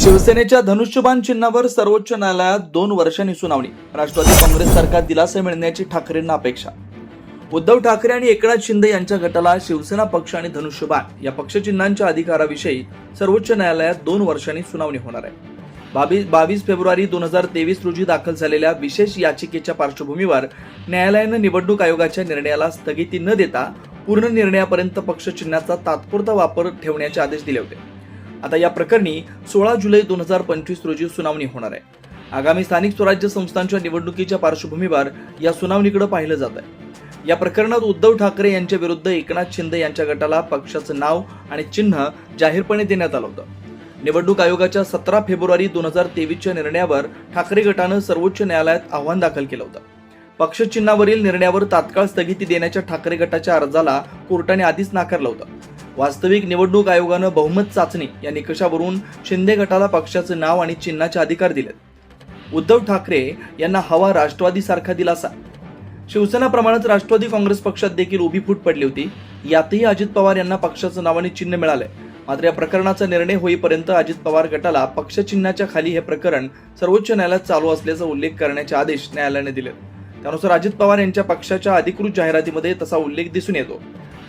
शिवसेनेच्या धनुष्यबाण चिन्हावर सर्वोच्च न्यायालयात दोन वर्षांनी सुनावणी. राष्ट्रवादी काँग्रेस सरकार दिलासा मिळण्याची ठाकरेंना अपेक्षा. उद्धव ठाकरे आणि एकनाथ शिंदे यांच्या गटाला शिवसेना पक्ष आणि धनुष्यबाण या पक्षचिन्हांच्या अधिकाराविषयी सर्वोच्च न्यायालयात दोन वर्षांनी सुनावणी होणार आहे. बावीस बावीस फेब्रुवारी दोन हजार तेवीस रोजी दाखल झालेल्या विशेष याचिकेच्या पार्श्वभूमीवर न्यायालयानं निवडणूक आयोगाच्या निर्णयाला स्थगिती न देता पूर्ण निर्णयापर्यंत पक्षचिन्हाचा तात्पुरता वापर ठेवण्याचे आदेश दिले होते. आता या प्रकरणी सोळा जुलै दोन हजार पंचवीस रोजी सुनावणी होणार आहे. आगामी स्थानिक स्वराज्य संस्थांच्या निवडणुकीच्या पार्श्वभूमीवर या सुनावणीकडे पाहिलं जात आहे. या प्रकरणात उद्धव ठाकरे यांच्या विरुद्ध एकनाथ शिंदे यांच्या गटाला पक्षाचं नाव आणि चिन्ह जाहीरपणे देण्यात आलं होतं. निवडणूक आयोगाच्या सतरा फेब्रुवारी दोन हजार तेवीसच्या निर्णयावर ठाकरे गटानं सर्वोच्च न्यायालयात आव्हान दाखल केलं होतं. पक्षचिन्हावरील निर्णयावर तात्काळ स्थगिती देण्याच्या ठाकरे गटाच्या अर्जाला कोर्टाने आधीच नाकारलं होतं. वास्तविक निवडणूक आयोगानं बहुमत चाचणी या निकषावरून शिंदे गटाला पक्षाचं नाव आणि चिन्हाचे अधिकार दिलेत. उद्धव ठाकरे यांना हवा राष्ट्रवादीसारखा दिलासा. शिवसेनाप्रमाणेच राष्ट्रवादी काँग्रेस पक्षात देखील उभी फूट पडली होती. यातही अजित पवार यांना पक्षाचं नाव आणि चिन्ह मिळालंय. मात्र या प्रकरणाचा निर्णय होईपर्यंत अजित पवार गटाला पक्षचिन्हाच्या खाली हे प्रकरण सर्वोच्च न्यायालयात चालू असल्याचा उल्लेख करण्याचे आदेश न्यायालयाने दिले त्यानुसार अजित पवार यांच्या पक्षाच्या अधिकृत जाहिरातीमध्ये तसा उल्लेख दिसून येतो.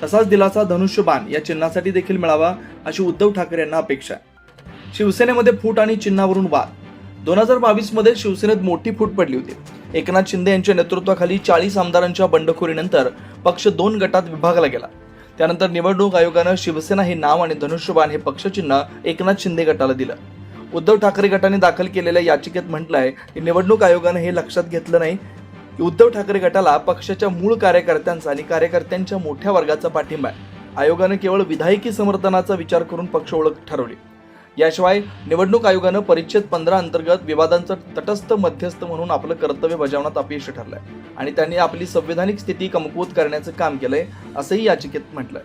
तसाच दिलासा धनुष्यबाण या चिन्हासाठी देखील मिळावा अशी उद्धव ठाकरे यांना अपेक्षा आहे. शिवसेनेमध्ये फूट आणि चिन्हावरून वाद. दोन हजार बावीसमध्ये शिवसेनेत मोठी फूट पडली होती. एकनाथ शिंदे यांच्या नेतृत्वाखाली चाळीस आमदारांच्या बंडखोरीनंतर पक्ष दोन गटात विभागला गेला. त्यानंतर निवडणूक आयोगानं शिवसेना हे नाव आणि धनुष्यबाण हे पक्षचिन्ह एकनाथ शिंदे गटाला दिलं. उद्धव ठाकरे गटाने दाखल केलेल्या याचिकेत म्हटलंय की निवडणूक आयोगानं हे लक्षात घेतलं नाही. उद्धव ठाकरे गटाला पक्षाच्या मूळ कार्यकर्त्यांचा आणि कार्यकर्त्यांच्या मोठ्या वर्गाचा पाठिंबा आहे. आयोगानं केवळ विधायकी समर्थनाचा विचार करून पक्ष ओळख ठरवली. याशिवाय निवडणूक आयोगानं परिच्छेद पंधरा अंतर्गत विवादांचं तटस्थ मध्यस्थ म्हणून आपलं कर्तव्य बजावण्यात अपयश ठरलंय. आणि त्यांनी आपली संविधानिक स्थिती कमकुवत करण्याचं काम केलंय असंही याचिकेत म्हटलंय.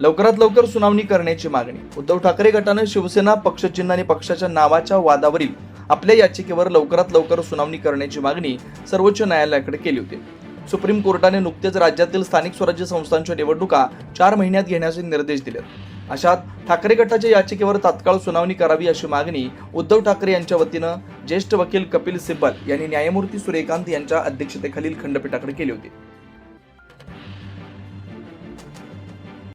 लवकरात लवकर सुनावणी करण्याची मागणी. उद्धव ठाकरे गटानं शिवसेना पक्षचिन्ह आणि पक्षाच्या नावाच्या वादावरील आपल्या याचिकेवर लवकरात लवकर सुनावणी करण्याची मागणी सर्वोच्च न्यायालयाकडे केली होती. सुप्रीम कोर्टाने नुकतेच राज्यातील स्थानिक स्वराज्य संस्थांच्या निवडणुका चार महिन्यात घेण्याचे निर्देश दिले. अशात ठाकरे गटाच्या याचिकेवर तात्काळ सुनावणी करावी अशी मागणी उद्धव ठाकरे यांच्या वतीनं ज्येष्ठ वकील कपिल सिब्बल यांनी न्यायमूर्ती सूर्यकांत यांच्या अध्यक्षतेखालील खंडपीठाकडे केली होती.